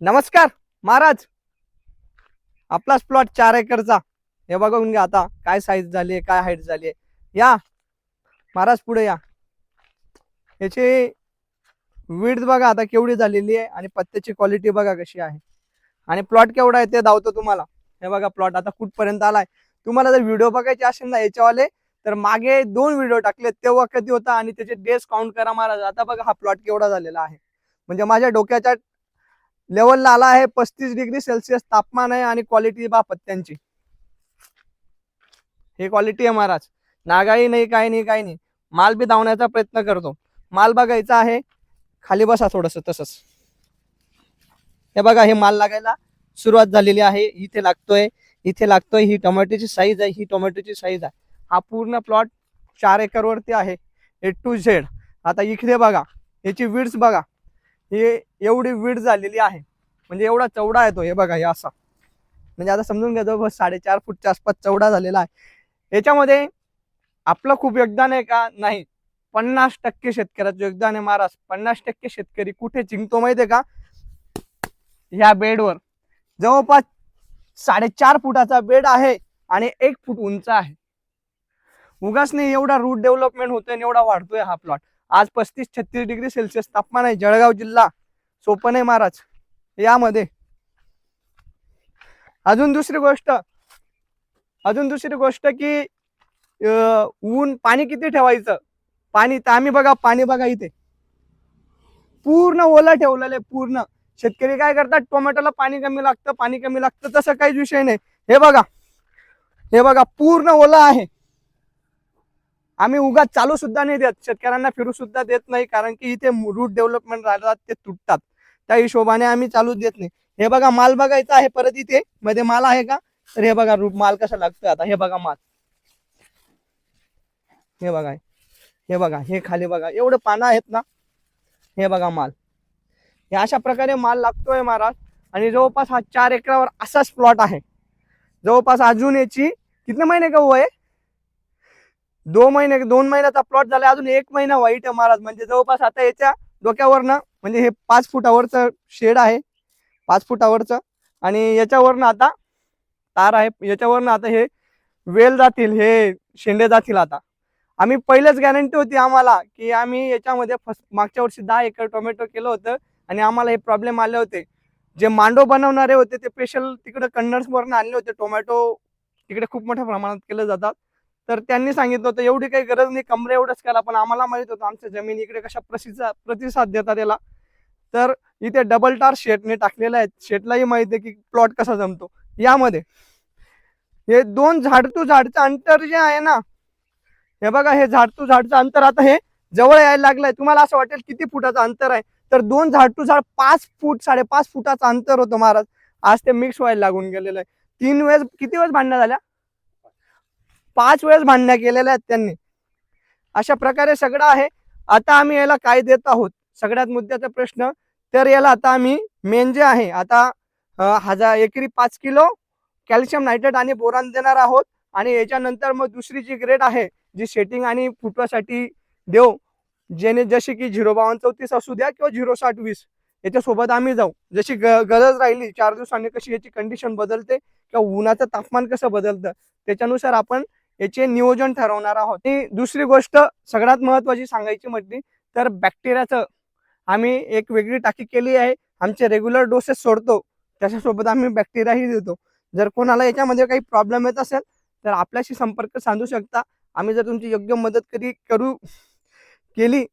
नमस्कार महाराज. आपलाच प्लॉट चार एकरचा. हे बघून घ्या आता काय साईज झाली आहे काय हाईट झाली आहे. या. महाराज पुढे या. याची विड्थ बघा आता केवढी झालेली आहे आणि पत्त्याची क्वालिटी बघा कशी आहे. आणि प्लॉट केवढा आहे ते धावतो तुम्हाला. हे बघा प्लॉट आता कुठपर्यंत आलाय. तुम्हाला जर व्हिडिओ बघायचे असेल ना याच्यावाले तर मागे दोन व्हिडिओ टाकले तेव्हा कधी होता आणि त्याचे डेज काउंट करा महाराज. आता बघा हा प्लॉट केवढा झालेला आहे. म्हणजे माझ्या डोक्याच्या लेवलला आला आहे पस्तीस डिग्री सेल्सिअस तापमान आहे आणि क्वालिटी बा पत्त्यांची हे क्वालिटी आहे महाराज. नागाई नाही काही नाही काही नाही. माल बी धावण्याचा प्रयत्न करतो. माल बघायचा आहे. खाली बसा थोडस तसंच. हे बघा हे माल लागायला सुरुवात झालेली आहे. इथे लागतोय इथे लागतोय. ही टोमॅटोची साईज आहे ही टोमॅटोची साईज आहे. हा पूर्ण प्लॉट चार एकरवरती आहे. ए टू झेड आता इकडे बघा. याची विड्स बघा. ही एवढी वीड झालेली आहे. म्हणजे एवढा चौडा आहे तो हे बघा हे असा. म्हणजे आता समजून घ्या जवळपास साडेचार फूटच्या आसपास चौडा झालेला आहे. याच्यामध्ये आपलं खूप योगदान आहे का? नाही. पन्नास टक्के शेतकऱ्याचं योगदान आहे महाराज. पन्नास टक्के शेतकरी कुठे जिंकतो माहितीये का? ह्या बेडवर. जवळपास साडेचार फुटाचा बेड आहे आणि एक फूट उंच आहे. उगाच नाही एवढा रूट डेव्हलपमेंट होतोय एवढा वाढतोय हा प्लॉट आज पस्तीस छत्तीस डिग्री सेल्सिअस तापमान आहे. जळगाव जिल्हा. सोपन आहे महाराज. यामध्ये. अजून दुसरी गोष्ट. अजून दुसरी गोष्ट की ऊन पाणी किती ठेवायचं? पाणी तर आम्ही बघा पाणी बघा इथे. पूर्ण ओला ठेवलेलं आहे पूर्ण. शेतकरी काय करतात? टोमॅटोला पाणी कमी लागतं पाणी कमी लागतं तसं काहीच विषय नाही. हे बघा. हे बघा पूर्ण ओला आहे. आम्ही उगाच चालू सुद्धा नाही देत शेतकऱ्यांना फिरू सुद्धा देत नाही कारण की इथे रूट डेव्हलपमेंट राहतात ते तुटतात. त्या हिशोबाने आम्ही चालू देत नाही. हे बघा माल बघायचा आहे परत इथे. मध्ये माल आहे का? तर हे बघा रूट माल कसा लागतोय आता. हे बघा माल. हे बघा. हे बघा हे खाली बघा. एवढं पानं आहेत ना? हे बघा माल. हे अशा प्रकारे माल लागतोय महाराज. आणि जवळपास हा चार एकरावर असाच प्लॉट आहे. जवळपास अजून याची किती महिने का आहे? दोन महिने दोन महिन्याचा प्लॉट झाला अजून एक महिना वाईट आहे महाराज. म्हणजे जवळपास आता याच्या डोक्यावरनं म्हणजे हे पाच फुटावरचं शेड आहे. पाच फुटावरचं. आणि याच्यावरनं आता तार आहे. याच्यावरनं आता हे वेल जातील हे शेंडे जातील आता. आम्ही पहिलेच गॅरंटी होती आम्हाला की आम्ही याच्यामध्ये फस मागच्या वर्षी दहा एकर टोमॅटो केलं होतं आणि आम्हाला हे प्रॉब्लेम आले होते. जे मांडो बनवणारे होते ते स्पेशल तिकडे कन्नड्सवरनं आणले होते. टोमॅटो तिकडे खूप मोठ्या प्रमाणात केले जातात. तर त्यांनी सांगितलं होतं एवढी काही गरज नाही कमरे एवढंच करा पण आम्हाला माहीत होतं आमच्या जमीन इकडे कशा प्रतिसाद प्रतिसाद देतात त्याला तर इथे डबल टार शेटने टाकलेलं आहे. शेटलाही माहिती आहे की प्लॉट कसा जमतो. यामध्ये हे दोन झाड टू झाडचं अंतर जे आहे ना हे बघा हे झाड टू झाडचं अंतर आता हे जवळ यायला लागलंय. तुम्हाला असं वाटेल किती फुटाचं अंतर आहे. तर दोन झाड टू झाड पाच फूट साडेपाच फुटाचं अंतर होतं महाराज. आज ते मिक्स व्हायला लागून गेलेलं आहे. तीन वेळेस किती वेळेस भांडणं झाल्या? पाच वेळेस भांडण्या केलेल्या आहेत त्यांनी. अशा प्रकारे सगळं आहे. आता आम्ही याला काय देत आहोत? सगळ्यात मुद्द्याचा प्रश्न. तर याला आता आम्ही मेन जे आहे आता हजार एकरी पाच किलो कॅल्शियम नायट्रेट आणि बोरान देणार आहोत. आणि याच्यानंतर मग दुसरी जी ग्रेड आहे जी सेटिंग आणि फुटवासाठी देऊ जेणे जशी की झिरो बावन्न चौतीस असू द्या किंवा झिरो साठ वीस याच्यासोबत आम्ही जाऊ. जशी ग- गरज राहिली चार दिवसांनी कशी याची कंडिशन बदलते किंवा उन्हाचं तापमान कसं बदलतं त्याच्यानुसार आपण याचे नियोजन ठरवणार आहोत. आणि दुसरी गोष्ट सगळ्यात महत्वाची सांगायची म्हटली तर बॅक्टेरियाचं आम्ही एक वेगळी टाकी केली आहे. आमचे रेग्युलर डोसेस सोडतो. त्याच्यासोबत आम्ही बॅक्टेरियाही देतो. जर कोणाला याच्यामध्ये काही प्रॉब्लेम येत असेल तर आपल्याशी संपर्क साधू शकता. आम्ही जर तुमची योग्य मदत करी करू केली